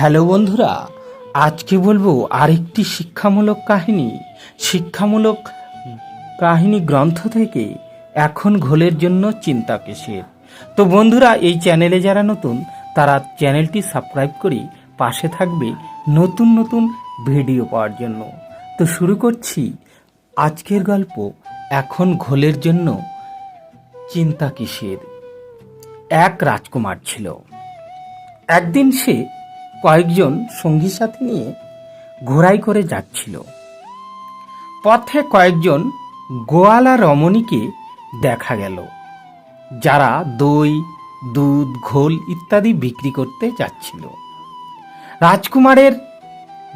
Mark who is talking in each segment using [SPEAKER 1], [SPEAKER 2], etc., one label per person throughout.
[SPEAKER 1] Hello বন্ধুরা, আজকে বলব আরেকটি শিক্ষামূলক কাহিনী। শিক্ষামূলক কাহিনী গ্রন্থ থেকে এখন ঘোলের জন্য চিন্তা কিসের? তো বন্ধুরা, এই চ্যানেলে যারা নতুন, তারা চ্যানেলটি সাবস্ক্রাইব করে পাশে থাকবে নতুন নতুন ভিডিও পাওয়ার জন্য। তো শুরু করছি আজকের গল্প এখন ঘোলের জন্য চিন্তা কিসের? এক রাজকুমার ছিল। একদিন সে কয়েকজন সঙ্গী সাথী নিয়ে ঘোড়াই করে যাচ্ছিল। পথে কয়েকজন গোয়ালা রমণীকে দেখা গেল, যারা দই, দুধ, ঘোল ইত্যাদি বিক্রি করতে যাচ্ছিল। রাজকুমারের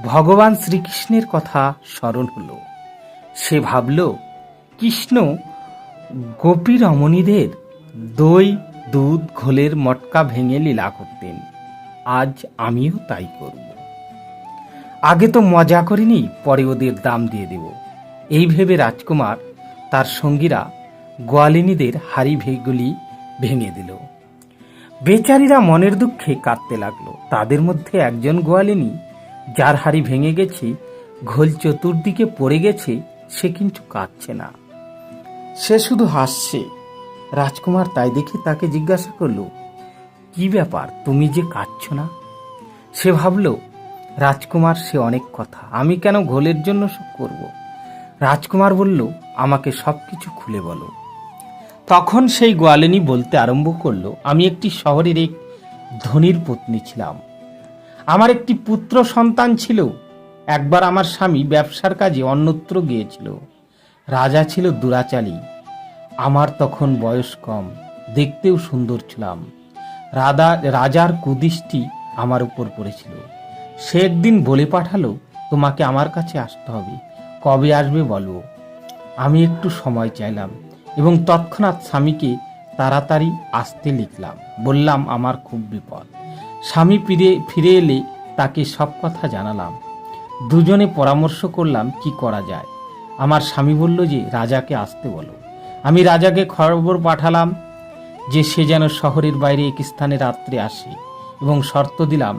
[SPEAKER 1] ভগবান শ্রীকৃষ্ণের কথা স্মরণ হলো। সে ভাবল, কৃষ্ণ গোপী রমণীদের দই, দুধ, ঘোলের মটকা ভেঙে লীলা করতেন। আজ আমিও তাই করব। আগে তো মজা করিনি, পরে ওদের দাম দিয়ে দেব। এই ভেবে রাজকুমার তার সঙ্গীরা গোয়ালিনীদের হাড়ি ভেগুলি ভেঙে দিল। বেচারীরা মনের দুঃখে কাঁদতে লাগল। তাদের মধ্যে একজন গোয়ালিনী, যার হাড়ি ভেঙে গেছে, ঘোল চতুর্দিকে পড়ে গেছে, সে কিন্তু কাঁদছে না। সে শুধু হাসছে। রাজকুমার তাই দেখে তাকে জিজ্ঞাসা করল কি ব্যাপার? তুমি যে কাঁদছ না? সে ভাবল, রাজকুমার, সে অনেক কথা। আমি কেন ঘোলের জন্য সব করব? রাজকুমার বলল, আমাকে সব কিছু খুলে বলো। তখন সেই গোয়ালিনী বলতে আরম্ভ করল, আমি একটি শহরের এক ধনির পত্নী ছিলাম। আমার একটি পুত্র সন্তান ছিল। একবার আমার স্বামী ব্যবসার কাজে অন্যত্র গিয়েছিল। রাজা ছিল দুরাচালী আমার তখন বয়স কম। দেখতেও সুন্দর ছিলাম। রাধা, রাজার কুদৃষ্টি আমার উপর পড়েছিল। সে একদিন বলে পাঠালো, তোমাকে আমার কাছে আসতে হবে। কবে আসবে বলো? আমি একটু সময় চাইলাম এবং তৎক্ষণাৎ স্বামীকে তাড়াতাড়ি আসতে লিখলাম। বললাম, আমার খুব বিপদ। স্বামী ফিরে ফিরে এলে তাকে সব কথা জানালাম। দুজনে পরামর্শ করলাম, কি করা যায়? আমার স্বামী বলল যে, রাজাকে আসতে বলো। আমি রাজাকে খবর পাঠালাম যে সে যেন শহরের বাইরে এক স্থানে রাত্রে আসে, এবং শর্ত দিলাম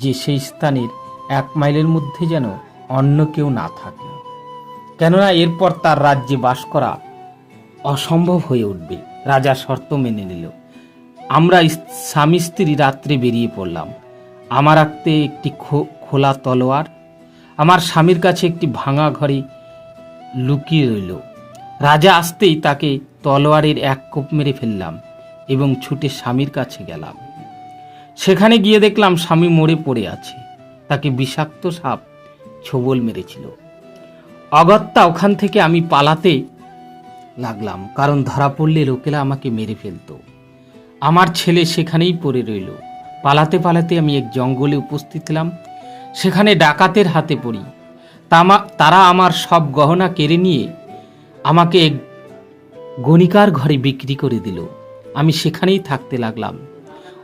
[SPEAKER 1] যে সেই স্থানের এক মাইলের মধ্যে যেন অন্য কেউ না থাকে। কেননা এরপর তার রাজ্যে বাস করা অসম্ভব হয়ে উঠবে, রাজা শর্ত মেনে নিল। আমরা স্বামী স্ত্রী রাত্রে বেরিয়ে পড়লাম। আমার আঁকতে একটি খোলা তলোয়ার, আমার স্বামীর কাছে একটি ভাঙা ঘরে লুকিয়ে রইল। রাজা আসতেই তাকে তলোয়ারের এক কোপ মেরে ফেললাম। এবং ছুটে স্বামীর কাছে গেলাম। সেখানে গিয়ে দেখলাম স্বামী মরে পড়ে আছে। তাকে বিষাক্ত সাপ ছোবল মেরেছিল। অগত্যা ওখান থেকে আমি পালাতে লাগলাম, কারণ ধরা পড়লে লোকেরা আমাকে মেরে ফেলতো। আমার ছেলে সেখানেই পড়ে রইল। পালাতে পালাতে আমি এক জঙ্গলে উপস্থিত হলাম সেখানে ডাকাতের হাতে পড়ি। তারা আমার সব গহনা কেড়ে নিয়ে আমাকে এক গণিকার ঘরে বিক্রি করে দিল। আমি সেখানেই থাকতে লাগলাম।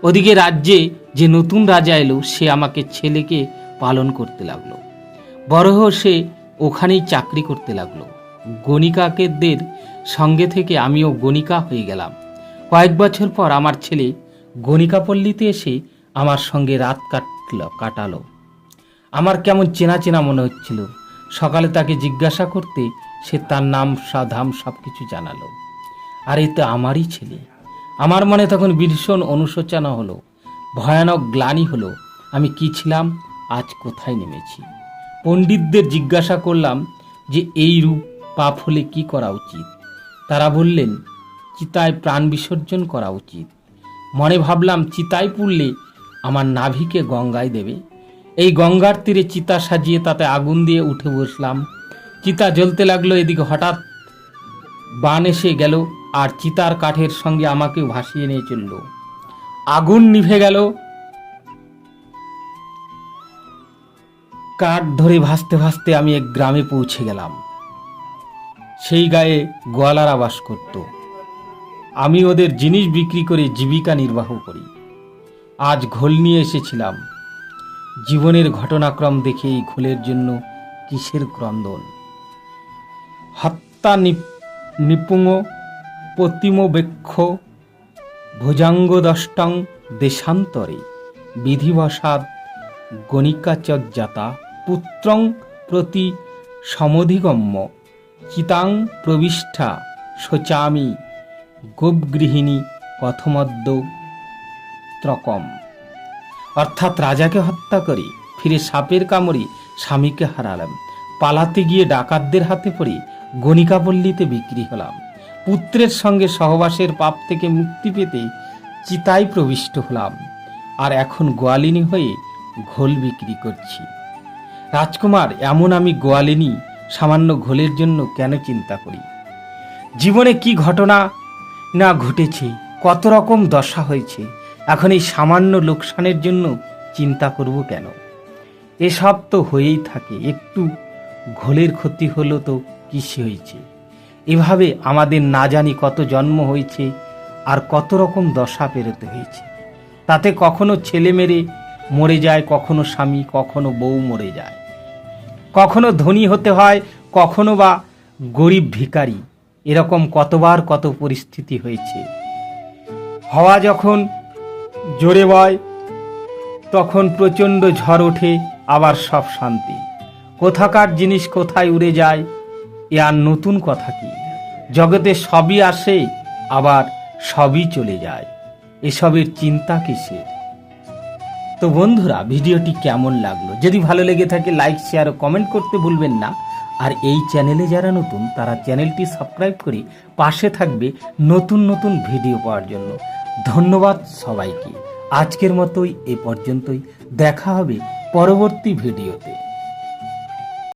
[SPEAKER 1] ওদিকে রাজ্যে যে নতুন রাজা এলো, সে আমাকে ছেলেকে পালন করতে লাগল। বড় সে ওখানেই চাকরি করতে লাগল। গণিকাকেদের সঙ্গে থেকে আমিও গণিকা হয়ে গেলাম। কয়েক বছর পর আমার ছেলে গণিকাপল্লীতে এসে আমার সঙ্গে রাত কাটল, কাটালো। আমার কেমন চেনা চেনা মনে হচ্ছিল। সকালে তাকে জিজ্ঞাসা করতে সে তার নাম সাধাম সব কিছু জানালো। আর এই তো আমারই ছেলে। আমার মনে তখন ভীষণ অনুশোচনা হলো, ভয়ানক গ্লানি হলো, আমি কি ছিলাম, আজ কোথায় নেমেছি। পণ্ডিতদের জিজ্ঞাসা করলাম যে এই রূপ পাপ হলে কি করা উচিত? তারা বললেন, চিতায় প্রাণ বিসর্জন করা উচিত। মনে ভাবলাম, চিতায় পুড়লে আমার নাভিকে গঙ্গায় দেবে। এই গঙ্গার তীরে চিতা সাজিয়ে তাতে আগুন দিয়ে উঠে বসলাম। চিতা জ্বলতে লাগল, এদিকে হঠাৎ বান এসে গেল আর চিতার কাঠের সঙ্গে আমাকেও ভাসিয়ে নিয়ে চলল। আগুন নিভে গেল। কাঠ ধরে ভাসতে ভাসতে আমি এক গ্রামে পৌঁছে গেলাম। সেই গায়ে গোয়ালারা বাস করত। আমি ওদের জিনিস বিক্রি করে জীবিকা নির্বাহ করি। আজ ঘোল নিয়ে এসেছিলাম। জীবনের ঘটনাক্রম দেখে এই ঘোলের জন্য কিসের ক্রন্দন? হত্যা নিপ- নিপুঙ্গ প্রতিম বেক্ষ ভুজাঙ্গ দষ্টং দেশান্তরে বিধিবসাদ গণিকাচজ্জাতা পুত্রং প্রতি সমধিগম্য চিতাং প্রবিষ্ঠা শোচামি গোপগৃহিণী কথমদ্য ত্রকম। অর্থাৎ রাজাকে হত্যা করে ফিরে সাপের কামড়ে স্বামীকে হারালাম। পালাতে গিয়ে ডাকাতদের হাতে পড়ে গণিকাপল্লীতে বিক্রি হলাম। পুত্রের সঙ্গে সহবাসের পাপ থেকে মুক্তি পেতে চিতায় প্রবিষ্ট হলাম। আর এখন গোয়ালিনী হয়ে ঘোল বিক্রি করছি। রাজকুমার, এমন আমি গোয়ালিনী সামান্য ঘোলের জন্য কেন চিন্তা করি? জীবনে কি ঘটনা? না ঘটেছে। কত রকম দশা হয়েছে। এখন এই সামান্য লোকসানের জন্য চিন্তা করব কেন? এসব তো হয়েই থাকে। একটু ঘোলের ক্ষতি হলো তো কিসে হয়েছে? এভাবে আমাদের না জানি কত জন্ম হয়েছে আর কত রকম দশা পেরোতে হয়েছে। তাতে কখনো ছেলে মেরে মরে যায়, কখনো স্বামী, কখনো বউ মরে যায়। কখনো ধনী হতে হয়, কখনো বা গরিব ভিখারি। এরকম কতবার কত পরিস্থিতি হয়েছে। হাওয়া যখন জোরে বয়, তখন প্রচণ্ড ঝড় ওঠে, আবার সব শান্তি। কোথাকার জিনিস কোথায় উড়ে যায় এ আর নতুন কথা কি? জগতে সবই আসে, আবার সবই চলে যায়। এসবের চিন্তা কিসের? তো বন্ধুরা, ভিডিওটি কেমন লাগল? যদি ভালো লেগে থাকে লাইক শেয়ার ও কমেন্ট করতে ভুলবেন না। আর এই চ্যানেলে যারা নতুন, তারা চ্যানেলটি সাবস্ক্রাইব করে পাশে থাকবে নতুন নতুন ভিডিও পাওয়ার জন্য। ধন্যবাদ সবাইকে। আজকের মতোই এ পর্যন্তই। দেখা হবে পরবর্তী ভিডিওতে